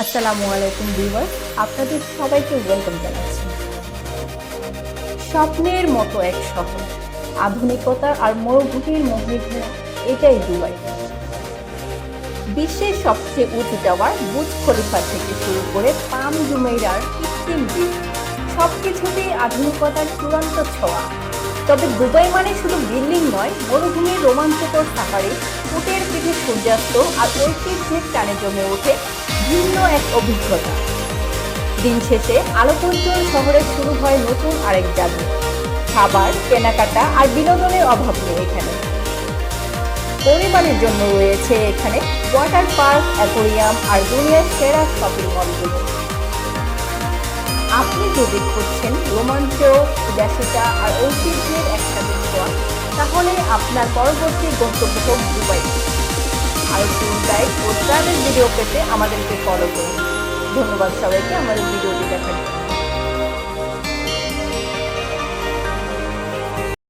আসসালামু আলাইকুম ভিউয়ার্স, আপনাদের সবাইকে ওয়েলকাম জানাচ্ছি। স্বপ্নের মতো এক শহর আধুনিকতা আর মরুভূমির মোহে এটাই দুবাই। বিশ্বের সবচেয়ে উঁচু টাওয়ার বুজ খলিফা থেকে শুরু করে পাম জুমেইরার কৃত্রিম দ্বীপ সব কিছুতেই আধুনিকতার চূড়ান্ত ছোঁয়া। তবে দুবাই মানে শুধু বিল্ডিং নয়, মরুভূমির রোমাঞ্চকর সাফারি উটের পিঠে সূর্যাস্ত আর ঐতিহ্যের টানে জমে ওঠে ভিন্ন এক অভিজ্ঞতা। দিন শেষে আলোকোজ্জ্বল শহরে শুরু হয় নতুন আরেক জাদু। খাবার, কেনাকাটা আর বিনোদনের অভাব নেই এখানে। পরিবারের জন্য রয়েছে এখানে ওয়াটার পার্ক, অ্যাকোরিয়াম আর দুনিয়ার সেরা শপিং মলগুলো। আপনি যদি খুঁজছেন রোমাঞ্চ বিলাসিতা আর ঐতিহ্যের একসাথে ছোঁয়া তাহলে আপনার পরবর্তী গন্তব্য হোক দুবাই। আর ট্রাভেল ভিডিও পেতে আমাদেরকে ফলো করুন। ধন্যবাদ সবাইকে আমাদের ভিডিওটি দেখার জন্য।